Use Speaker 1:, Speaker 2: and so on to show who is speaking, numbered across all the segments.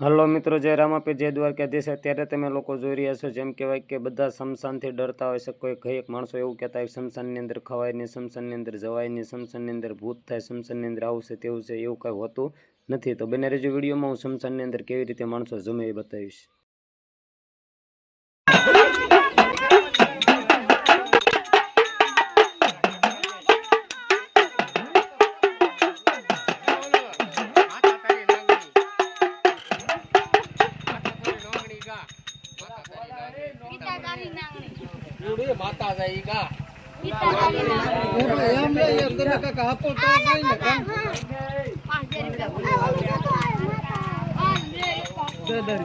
Speaker 1: Hello મિત્રો, જય રામાપી જય દ્વારકાધીશ. અત્યારે તમે લોકો જોઈ રહ્યા છો, જેમ કહેવાય કે બધા શમશાનથી ડરતા હોય છે. કોઈ કંઈક માણસો એવું કહેતા હોય શમશાનની અંદર ખવાય નહીં, શમશાનની અંદર જવાય નહીં, શમશાનની અંદર ભૂત થાય, શમશાનની અંદર આવું છે, તેવું છે, એવું કંઈ હોતું નથી. તો બને રજૂ વિડીયોમાં હું શમશાનની અંદર કેવી રીતે માણસો જમે એ બતાવીશ.
Speaker 2: જોડે માતા જાય ઈ ગા
Speaker 3: પિતાકારી નાંગણી
Speaker 2: એમ લે યાર તમે કાંઈક આપો તો કઈ ને
Speaker 3: બે
Speaker 2: દે દે.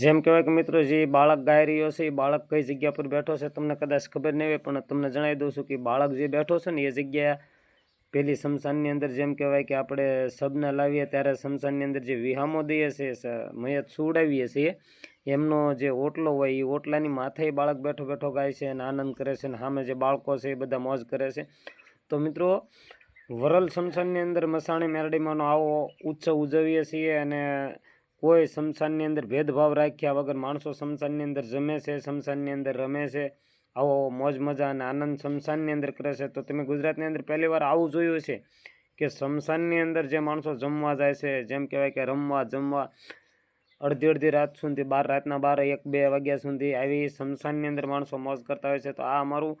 Speaker 1: જેમ કહેવાય કે મિત્રો, જે બાળક ગાઈ રહ્યો છે, એ બાળક કઈ જગ્યા પર બેઠો છે, તમને કદાચ ખબર નહીં હોય, પણ તમને જણાવી દઉં છું કે બાળક જે બેઠો છે ને, એ જગ્યા પેલી શમશાનની અંદર જેમ કહેવાય કે આપણે શબને લાવીએ ત્યારે શમશાનની અંદર જે વિહામો દઈએ છીએ મયત સુવડાવીએ છીએ, એમનો જે ઓટલો હોય, એ ઓટલાની માથે બાળક બેઠો બેઠો ગાય છે અને આનંદ કરે છે અને સામે જે બાળકો છે એ બધા મોજ કરે છે. તો મિત્રો, વરલ શમશાનની અંદર મસાણી મેરડીમાંનો આવો ઉત્સવ ઉજવીએ છીએ અને કોઈ શમશાનની અંદર ભેદભાવ રાખ્યા વગર માણસો શમશાનની અંદર જમે છે, શમશાનની અંદર રમે છે, આવો મોજ, મજા અને આનંદ શમશાનની અંદર કરે છે. તો તમે ગુજરાતની અંદર પહેલી વાર આવું જોયું છે કે શમશાનની અંદર જે માણસો જમવા જાય છે, જેમ કહેવાય કે રમવા, જમવા, અડધી અડધી રાત સુધી, બાર રાતના બાર, એક, બે વાગ્યા સુધી આવી શમશાનની અંદર માણસો મોજ કરતા હોય છે. તો આ અમારું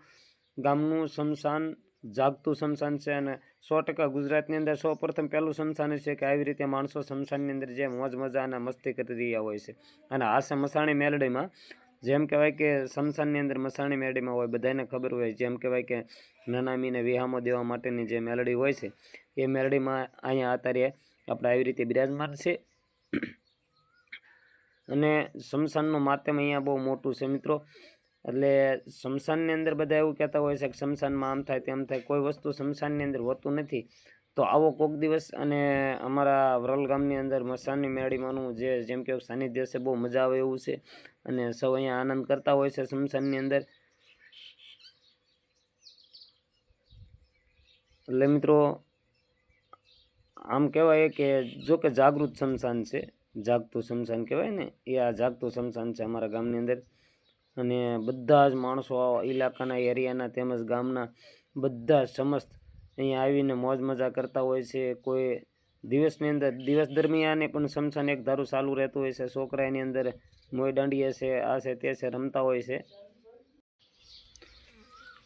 Speaker 1: ગામનું શમશાન જાગતું શમશાન છે અને સો ટકા ગુજરાતની અંદર સૌ પ્રથમ પહેલું શમશાન છે કે આવી રીતે માણસો શમશાનની અંદર જે મોજ મજા અને મસ્તી કરી રહ્યા હોય છે. અને આ મસાણી મેલડીમાં જેમ કહેવાય કે શમશાનની અંદર મસાણી મેલડીમાં હોય, બધાને ખબર હોય. જેમ કહેવાય કે નનામીને વિહામો દેવા માટેની જે મેલડી હોય છે, એ મેલડીમાં અહીંયા અત્યારે આપણે આવી રીતે બિરાજમાન છે. અને શમશાનનું માધ્યમ અહીંયા બહુ મોટું છે મિત્રો. એટલે શમશાનની અંદર બધા એવું કહેતા હોય છે કે શમશાનમાં આમ થાય તેમ થાય. કોઈ વસ્તુ શમશાનની અંદર હોતું નથી. તો આવો કોક દિવસ અને અમારા વરલ ગામની અંદર મસાનની મેળીમાંનું જે જેમ કે સાનિધ્ય છે બહુ મજા આવે એવું છે. અને સૌ અહીંયા આનંદ કરતા હોય છે શમશાનની અંદર. એટલે મિત્રો, આમ કહેવાય કે જો કે જાગૃત શમશાન છે, જાગતું શમશાન કહેવાય ને, એ આ જાગતું શમશાન છે અમારા ગામની અંદર. અને બધા જ માણસો ઇલાકાના એરિયાના તેમજ ગામના બધા સમસ્ત અહીંયા આવીને મોજ મજા કરતા હોય છે. કોઈ દિવસની અંદર, દિવસ દરમિયાન પણ શમશાન એક ધારું ચાલુ રહેતું હોય છે. છોકરા એની અંદર મોય દાંડીએ છે, આ છે, તે છે, રમતા હોય છે.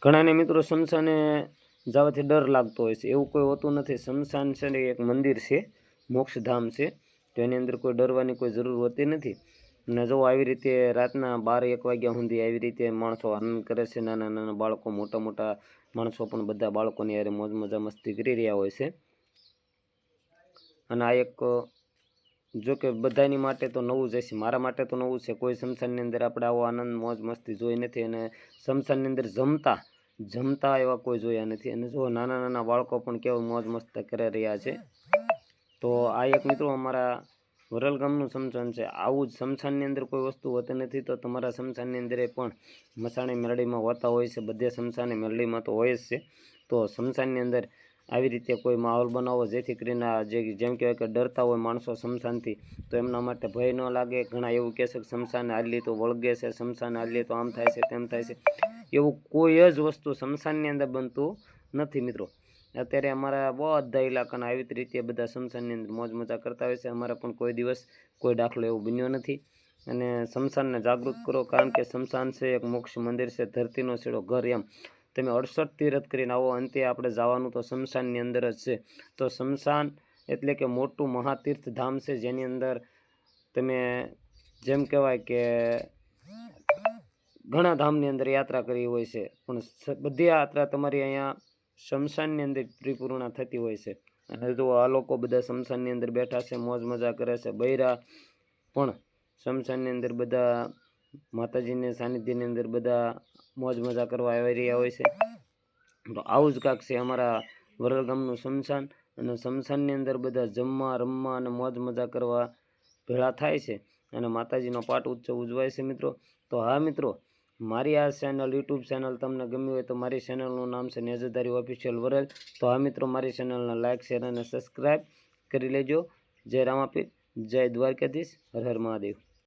Speaker 1: ઘણાને મિત્રો શમશાને જવાથી ડર લાગતો હોય છે. એવું કોઈ હોતું નથી. શમશાન છે ને એક મંદિર છે, મોક્ષધામ છે. તો એની અંદર કોઈ ડરવાની કોઈ જરૂર હોતી નથી. અને જો આવી રીતે રાતના બાર, એક વાગ્યા સુધી આવી રીતે માણસો આનંદ કરે છે. નાના નાના બાળકો, મોટા મોટા માણસો પણ બધા બાળકોની યારે મોજ, મજા, મસ્તી કરી રહ્યા હોય છે. અને આ એક, જો કે બધાની માટે તો નવું જ હશે. મારા માટે તો નવું છે. કોઈ શમશાનની અંદર આપણે આવો આનંદ, મોજ, મસ્તી જોઈ નથી અને શમશાનની અંદર જમતા જમતા એવા કોઈ જોયા નથી. અને જો નાના નાના બાળકો પણ કેવું મોજ, મસ્તી કરી રહ્યા છે. તો આ એક મિત્રો અમારા વરલ ગામનું સમસાન છે. આવું જ સમસાનની અંદર કોઈ વસ્તુ હોતી નથી તો તમારા સમસાનની અંદર પણ મસાણી મેરડીમાં હોતા હોય છે. બધે સમસાની મેરડીમાં તો હોય જ છે. તો સમસાનની અંદર આવી રીતે કોઈ માહોલ બનાવો જેથી કરીને જે જેમ કહેવાય કે ડરતા હોય માણસો સમસાનથી તો એમના માટે ભય ન લાગે. ઘણા એવું કહેશે કે સમસાને હાલી તો વળગે છે સમસાને હાલી તો આમ થાય છે, તેમ થાય છે. એવું કોઈ જ વસ્તુ સમસાનની અંદર બનતું નથી મિત્રો. અત્યારે અમારા બધા ઇલાકાના આવી રીતે બધા સમસાનની અંદર મોજ મજા કરતા હોય છે. અમારા પણ કોઈ દિવસ કોઈ દાખલો એવો બન્યો નથી. અને સમસાનને જાગૃત કરો, કારણ કે સમસાન છે, એક મોક્ષ મંદિર છે, ધરતીનો છેડો ઘર એમ. તમે અડસઠ તીરથ કરીને આવો, અંતે આપણે જવાનું તો શમશાનની અંદર જ છે. તો શમશાન એટલે કે મોટું મહાતીર્થ ધામ છે, જેની અંદર તમે જેમ કહેવાય કે ઘણા ધામની અંદર યાત્રા કરી હોય છે. પણ બધી યાત્રા તમારી અહીંયા શમશાનની અંદર પરિપૂર્ણ થતી હોય છે. અને જો આ લોકો બધા શમશાનની અંદર બેઠા છે, મોજ મજા કરે છે, બૈરા પણ શમશાનની અંદર બધા માતાજીને સાનિધ્યની અંદર બધા મોજ મજા કરવા આવી રહ્યા હોય છે. તો આવું જ કાંક છે અમારા વરલ ગામનું શમશાન. અને શમશાનની અંદર બધા જમવા, રમવા અને મોજ મજા કરવા ભેળા થાય છે. અને માતાજીનો પાઠ ઉત્સવ ઉજવાય છે મિત્રો. તો હા મિત્રો મારી આ ચેનલ યુટ્યુબ ચેનલ તમને ગમી હોય તો મારી ચેનલનું નામ છે નેજરદારી ઓફિશિયલ વરલ તો આ મિત્રો, મારી ચેનલને લાઇક શેર અને સબસ્ક્રાઈબ કરી લેજો. જય રામાપીર, જય દ્વારકાધીશ, હર હર મહાદેવ.